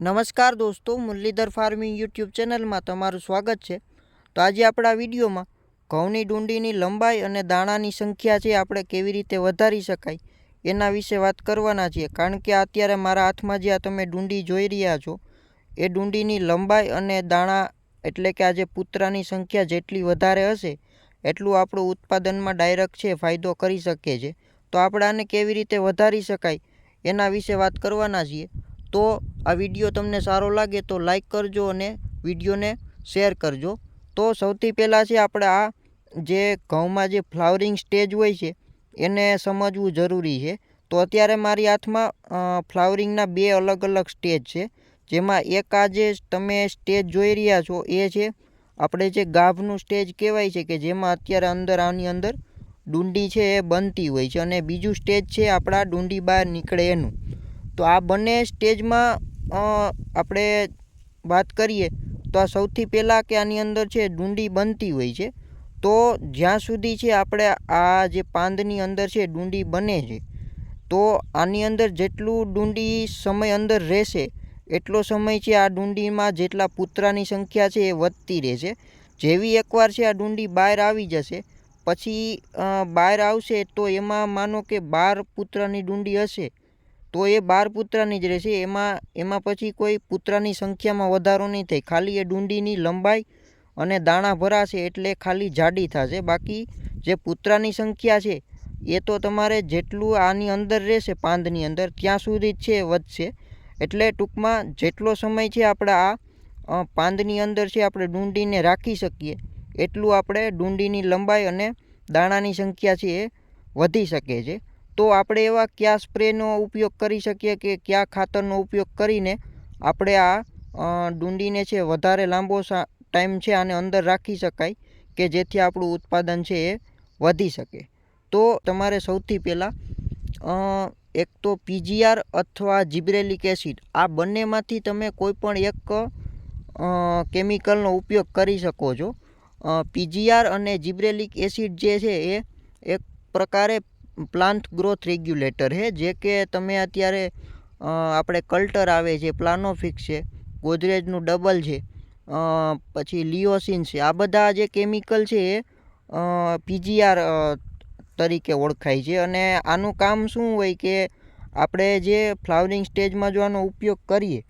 નમસ્કાર દોસ્તો, Muralidhar farming YouTube ચેનલમાં તમારું સ્વાગત છે. તો આજે આપણા વિડીયોમાં ઘઉંની ડુંડીની લંબાઈ અને દાણાની સંખ્યા છે આપણે કેવી રીતે વધારી શકાય એના વિશે વાત કરવાના છીએ. કારણ કે અત્યારે મારા હાથમાં જે આ તમે ડુંડી જોઈ રહ્યા છો, એ ડુંડીની લંબાઈ અને દાણા એટલે કે આજે પુત્રાની સંખ્યા જેટલી વધારે હશે, એટલું આપણું ઉત્પાદનમાં ડાયરેક્ટ છે, ફાયદો કરી શકે છે. તો આપણે આને કેવી રીતે વધારી શકાય એના વિશે વાત કરવાના છીએ. તો આ વીડિયો તમને સારો લાગે તો લાઈક કરજો અને વિડીયોને શેર કરજો. તો સૌથી પહેલાં છે આપણે આ જે ઘઉંમાં જે ફ્લાવરિંગ સ્ટેજ હોય છે, એને સમજવું જરૂરી છે. તો અત્યારે મારી હાથમાં ફ્લાવરિંગના બે અલગ અલગ સ્ટેજ છે. જેમાં એક આ જે તમે સ્ટેજ જોઈ રહ્યા છો, એ છે આપણે જે ગાભનું સ્ટેજ કહેવાય છે કે જેમાં અત્યારે અંદર આની અંદર ડુંડી છે એ બનતી હોય છે અને બીજું સ્ટેજ છે આપણા ડુંડી બહાર નીકળે એનું. તો આ બંને સ્ટેજમાં આપણે વાત કરીએ, તો આ સૌથી પહેલાં કે આની અંદર છે ડુંડી બનતી હોય છે. તો જ્યાં સુધી છે આપણે આ જે પાંદની અંદર છે ડુંડી બને છે, તો આની અંદર જેટલું ડુંડી સમય અંદર રહેશે, એટલો સમય છે આ ડુંડીમાં જેટલા પુત્રાની સંખ્યા છે એ વધતી રહેશે. જેવી એકવાર છે આ ડુંડી બહાર આવી જશે, પછી બહાર આવશે તો એમાં માનો કે બાર પુત્રની ડુંડી હશે. તો એ બાર પુત્રની જ રહેશે. એમાં એમાં પછી કોઈ પુત્રની સંખ્યામાં વધારો નહીં થાય. ખાલી એ ડુંડીની લંબાઈ અને દાણા ભરાશે એટલે ખાલી જાડી થશે. બાકી જે પુત્રની સંખ્યા છે, એ તો તમારે જેટલું આની અંદર રહેશે, પાંદની અંદર, ત્યાં સુધી જ છે, વધશે. એટલે ટૂંકમાં જેટલો સમય છે આપણે આ પાંદની અંદર છે, આપણે ડુંડીને રાખી શકીએ. એટલું આપણે ડુંડીની લંબાઈ અને દાણાની સંખ્યા છે એ વધી શકે છે. તો આપણે એવા કયા સ્પ્રેનો ઉપયોગ કરી શકીએ કે કયા ખાતરનો ઉપયોગ કરીને આપણે આ ડુંડીને છે વધારે લાંબો ટાઈમ છે આને અંદર રાખી શકાય કે જેથી આપણું ઉત્પાદન છે એ વધી શકે. તો તમારે સૌથી પહેલાં એક તો પીજીઆર અથવા જીબ્રેલિક એસિડ, આ બંનેમાંથી તમે કોઈ પણ એક કેમિકલનો ઉપયોગ કરી શકો છો. પીજીઆર અને જીબ્રેલિક એસિડ જે છે એ એક પ્રકારે પ્લાન્ટ ગ્રોથ રેગ્યુલેટર છે જે કે તમે અત્યારે આપણે કલ્ટર આવે છે, પ્લાનોફિક્સ છે, ગોદરેજનું ડબલ છે પછી લિયોસિન છે, આ બધા જે કેમિકલ છે એ પીજીઆર તરીકે ઓળખાય છે. અને આનું કામ શું હોય કે, આપણે જે ફ્લાવરિંગ સ્ટેજમાં જો આનો ઉપયોગ કરીએ,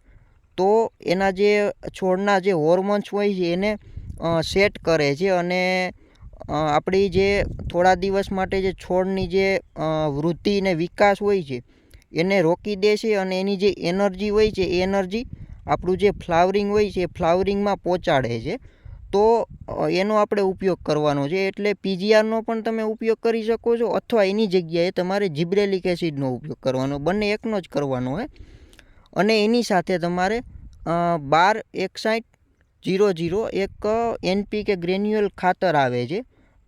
તો એના જે છોડના જે હોર્મોન્સ હોય છે એને સેટ કરે છે અને આપણી જે થોડા દિવસ માટે જે છોડની જે વૃદ્ધિ ને વિકાસ હોય છે, એને રોકી દે છે અને એની જે એનર્જી હોય છે, એ એનર્જી આપણું જે ફ્લાવરિંગ હોય છે, એ ફ્લાવરિંગમાં પહોંચાડે છે. તો એનો આપણે ઉપયોગ કરવાનો છે. એટલે પીજીઆરનો પણ તમે ઉપયોગ કરી શકો છો અથવા એની જગ્યાએ તમારે જીબ્રેલિક એસિડનો ઉપયોગ કરવાનો. બંને એકનો જ કરવાનો હોય. અને એની સાથે તમારે બાર એકસાઠ જીરો જીરો એક એનપી કે ગ્રેન્યુઅલ ખાતર આવે છે,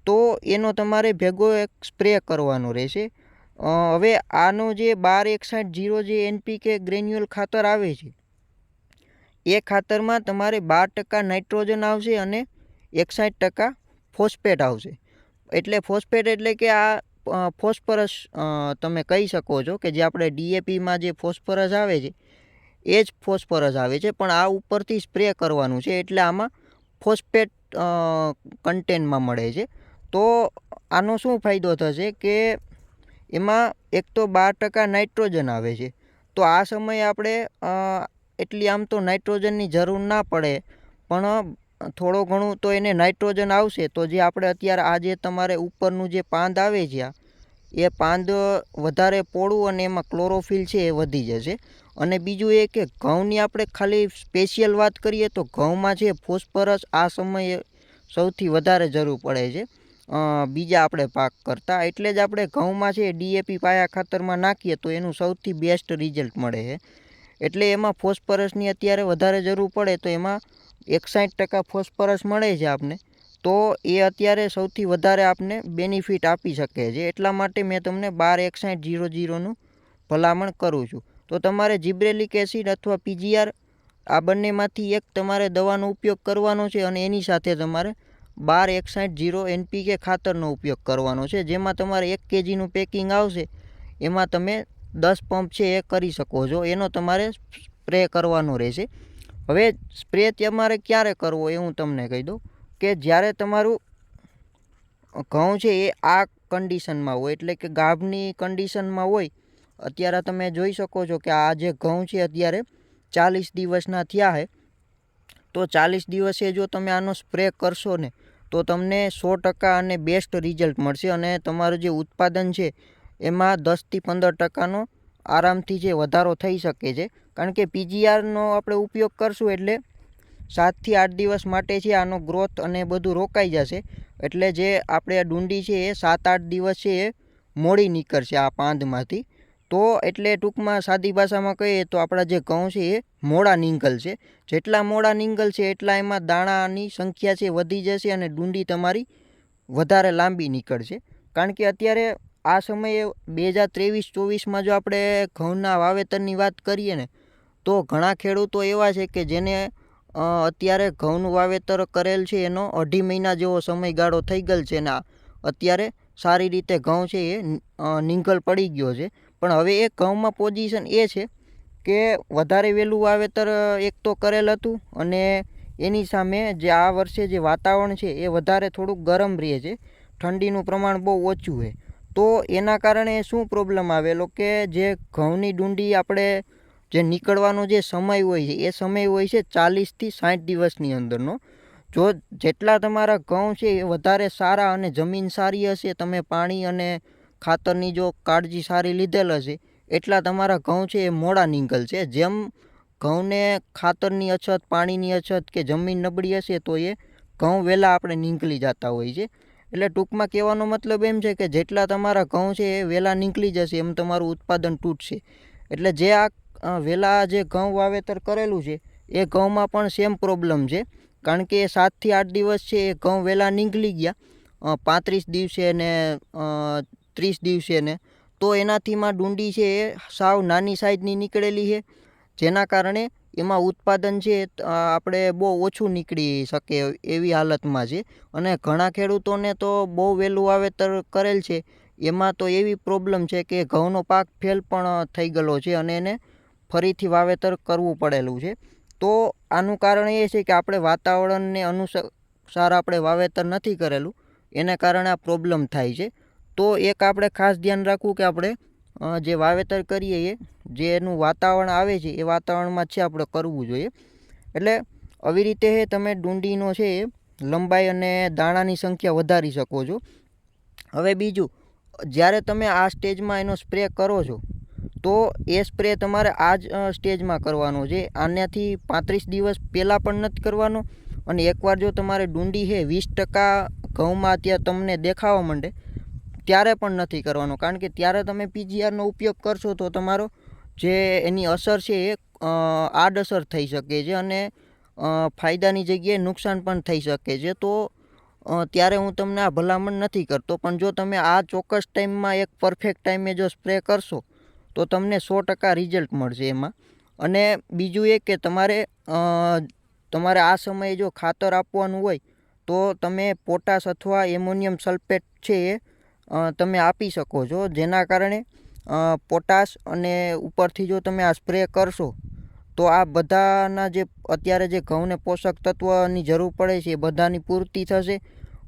તો એનો તમારે ભેગો એક સ્પ્રે કરવાનો રહેશે. હવે આનો જે બાર એકસાઠ જીરો જે એનપી કે ગ્રેન્યુઅલ ખાતર આવે છે, એ ખાતરમાં તમારે બાર ટકા નાઇટ્રોજન આવશે અને એકસાઠ ટકા ફોસ્ફેટ આવશે. એટલે ફોસ્ફેટ એટલે કે આ ફોસ્ફરસ તમે કહી શકો છો કે જે આપણે ડીએપીમાં જે ફોસ્ફરસ આવે છે એ જ ફોસ્ફરસ આવે છે, પણ આ ઉપરથી સ્પ્રે કરવાનું છે, એટલે આમાં ફોસ્ફેટ કન્ટેન્ટમાં મળે છે. તો આનો શું ફાયદો થશે કે એમાં એક તો બાર ટકા નાઇટ્રોજન આવે છે. તો આ સમયે આપણે એટલી આમ તો નાઇટ્રોજનની જરૂર ના પડે, પણ થોડો ઘણું તો એને નાઇટ્રોજન આવશે. તો જે આપણે અત્યારે આ જે તમારે ઉપરનું જે પાંદ આવે છે આ એ પાંદ વધારે પોળું અને એમાં ક્લોરોફિલ છે એ વધી જશે. અને બીજું એ કે ઘઉંની આપણે ખાલી સ્પેશિયલ વાત કરીએ તો ઘઉંમાં છે ફોસ્ફરસ આ સમયે સૌથી વધારે જરૂર પડે છે. બીજા આપણે પાક કરતાં એટલે જ આપણે ઘઉંમાં છે ડીએપી પાયા ખાતરમાં નાખીએ તો એનું સૌથી બેસ્ટ રિઝલ્ટ મળે છે. એટલે એમાં ફોસ્ફરસની અત્યારે વધારે જરૂર પડે તો એમાં એકસાઠ ટકા ફોસ્ફરસ મળે છે આપને. તો એ અત્યારે સૌથી વધારે આપને બેનિફિટ આપી શકે છે. એટલા માટે મેં તમને બાર એકસાઠ જીરો જીરોનું ભલામણ કરું છું. તો તમારે જીબ્રેલિક એસિડ અથવા પીજીઆર આ બંનેમાંથી એક તમારે દવાનો ઉપયોગ કરવાનો છે અને એની સાથે તમારે બાર એકસાઠ જીરો એનપીકે ખાતરનો ઉપયોગ કરવાનો છે. જેમાં તમારે એક કેજીનું પેકિંગ આવશે, એમાં તમે દસ પંપ છે એ કરી શકો છો. એનો તમારે સ્પ્રે કરવાનો રહેશે. હવે સ્પ્રે તમારે ક્યારે કરવો એ હું તમને કહી દઉં. કે જ્યારે તમારું ઘઉં છે એ આ કન્ડિશનમાં હોય, એટલે કે ગાભની કન્ડિશનમાં હોય, અત્યારે તમે જોઈ શકો છો કે આ જે ઘઉં છે અત્યારે ચાલીસ દિવસના થયા છે. તો ચાલીસ દિવસે જો તમે આનો સ્પ્રે કરશો ને, તો તમને સો ટકા અને બેસ્ટ રિઝલ્ટ મળશે અને તમારું જે ઉત્પાદન છે, એમાં દસથી પંદર ટકાનો આરામથી જે વધારો થઈ શકે છે. કારણ કે પીજીઆરનો આપણે ઉપયોગ કરશું એટલે સાતથી આઠ દિવસ માટે છે આનો ગ્રોથ અને બધું રોકાઈ જશે. એટલે જે આપણે ડુંડી છે એ સાત આઠ દિવસ છે એ મોડી નીકળશે આ પાંદમાંથી. તો એટલે ટૂંકમાં સાદી ભાષામાં કહીએ તો આપણા જે ઘઉં છે એ મોડા નીંગલશે. જેટલા મોડા નીંગલશે એટલા એમાં દાણાની સંખ્યા છે વધી જશે અને ડુંડી તમારી વધારે લાંબી નીકળશે. કારણ કે અત્યારે આ સમયે બે હજાર ત્રેવીસ ચોવીસમાં જો આપણે ઘઉંના વાવેતરની વાત કરીએ ને, તો ઘણા ખેડૂતો એવા છે કે જેને અત્યારે ઘઉંનું વાવેતર કરેલ છે એનો અઢી મહિના જેવો સમયગાળો થઈ ગયેલ છે ને અત્યારે સારી રીતે ઘઉં છે એ નીંગલ પડી ગયો છે. પણ હવે એ ઘઉંમાં પોઝિશન એ છે કે વધારે વહેલું વાવેતર એક તો કરેલ હતું અને એની સામે જે આ વર્ષે જે વાતાવરણ છે એ વધારે થોડુંક ગરમ રહે છે. ઠંડીનું પ્રમાણ બહુ ઓછું છે. તો એના કારણે શું પ્રોબ્લેમ આવેલો કે જે ઘઉંની ડુંડી આપણે જે નીકળવાનો જે સમય હોય છે, એ સમય હોય છે ચાલીસથી સાઠ દિવસની અંદરનો. જો જેટલા તમારા ઘઉં છે એ વધારે સારા અને જમીન સારી હશે, તમે પાણી અને ખાતરની જો કાળજી સારી લીધેલ હશે, એટલા તમારા ઘઉં છે એ મોડા નીકળશે. જેમ ઘઉંને ખાતરની અછત, પાણીની અછત કે જમીન નબળી હશે, તો એ ઘઉં વહેલા આપણે નીકળી જતા હોય છે. એટલે ટૂંકમાં કહેવાનો મતલબ એમ છે કે જેટલા તમારા ઘઉં છે એ વહેલા નીકળી જશે, એમ તમારું ઉત્પાદન તૂટશે. એટલે જે આ વહેલા જે ઘઉં વાવેતર કરેલું છે, એ ઘઉંમાં પણ સેમ પ્રોબ્લેમ છે. કારણ કે સાતથી આઠ દિવસ છે, એ ઘઉં વહેલા નીકળી ગયા. પાંત્રીસ દિવસે ને ત્રીસ દિવસે ને. તો એનાથીમાં ડુંડી છે, એ સાવ નાની સાઈઝની નીકળેલી છે. જેના કારણે એમાં ઉત્પાદન છે આપણે બહુ ઓછું નીકળી શકે એવી હાલતમાં છે. અને ઘણા ખેડૂતોને તો બહુ વહેલું વાવેતર કરેલ છે. એમાં તો એવી પ્રોબ્લેમ છે કે ઘઉંનો પાક ફેલ પણ થઈ ગયેલો છે અને એને ફરીથી વાવેતર કરવું પડેલું છે. તો આનું કારણ એ છે કે આપણે વાતાવરણને અનુસાર આપણે વાવેતર નથી કરેલું. એના કારણે આ પ્રોબ્લેમ થાય છે. તો એક આપણે ખાસ ધ્યાન રાખવું કે આપણે જે વાવેતર કરીએ એ જે એનું વાતાવરણ આવે છે, એ વાતાવરણમાં છે આપણે કરવું જોઈએ. એટલે આવી રીતે તમે ડુંડીનો છે એ, લંબાઈ અને દાણાની સંખ્યા વધારી શકો છો. હવે બીજું, જ્યારે તમે આ સ્ટેજમાં એનો સ્પ્રે કરો છો તો એ સ્પ્રે તમારે આ જ સ્ટેજમાં કરવાનો છે. આનાથી પાંત્રીસ દિવસ પહેલાં પણ નથી કરવાનો. અને એકવાર જો તમારે ડુંડી છે, વીસ ટકા ઘઉંમાં અત્યારે તમને દેખાવા માંડે, ત્યારે પણ નથી કરવાનો. કારણ કે ત્યારે તમે પીજીઆરનો ઉપયોગ કરશો તો તમારો જે એની અસર છે એ આડઅસર થઈ શકે છે અને ફાયદાની જગ્યાએ નુકસાન પણ થઈ શકે છે. તો ત્યારે હું તમને આ ભલામણ નથી કરતો. પણ જો તમે આ ચોક્કસ ટાઈમમાં એક પરફેક્ટ ટાઈમે જો સ્પ્રે કરશો તો તમને સો ટકા રિઝલ્ટ મળશે એમાં. અને બીજું એ કે તમારે તમારે આ સમયે જો ખાતર આપવાનું હોય, તો તમે પોટાશ અથવા એમોનિયમ સલ્ફેટ છે એ તમે આપી શકો છો. જેના કારણે પોટાશ અને ઉપરથી જો તમે આ સ્પ્રે કરશો, તો આ બધાના જે, અત્યારે જે ઘઉંને પોષક તત્વની જરૂર પડે છે એ બધાની પૂર્તિ થશે.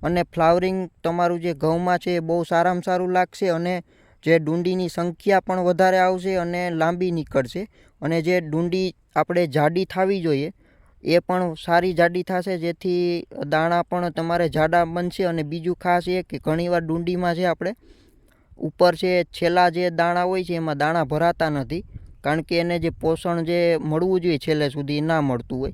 અને ફ્લાવરિંગ તમારું જે ઘઉંમાં છે એ બહુ સારામાં સારું લાગશે અને જે ડુંડીની સંખ્યા પણ વધારે આવશે અને લાંબી નીકળશે. અને જે ડુંડી આપણે જાડી થવી જોઈએ, એ પણ સારી જાડી થશે, જેથી દાણા પણ તમારે જાડા બનશે. અને બીજું ખાસ એ કે ઘણીવાર ડુંડીમાં છે આપણે ઉપર છે છેલ્લા જે દાણા હોય છે, એમાં દાણા ભરાતા નથી. કારણ કે એને જે પોષણ જે મળવું જોઈએ છેલ્લે સુધી ના મળતું હોય.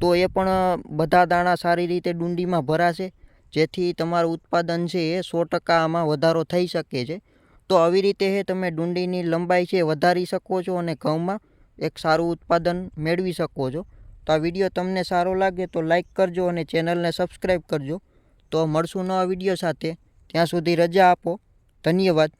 તો એ પણ બધા દાણા સારી રીતે ડુંડીમાં ભરાશે, જેથી તમારું ઉત્પાદન છે એ સો ટકા આમાં વધારો થઈ શકે છે. તો આવી રીતે હે તમે ડુંડીની લંબાઈ છે વધારી શકો છો અને ઘઉંમાં એક સારું ઉત્પાદન મેળવી શકો છો. તો આ વીડિયો તમને સારો લાગે તો લાઇક કરજો અને ચેનલને સબસ્ક્રાઈબ કરજો. તો મળશું નવા વીડિયો સાથે. ત્યાં સુધી રજા આપો. ધન્યવાદ.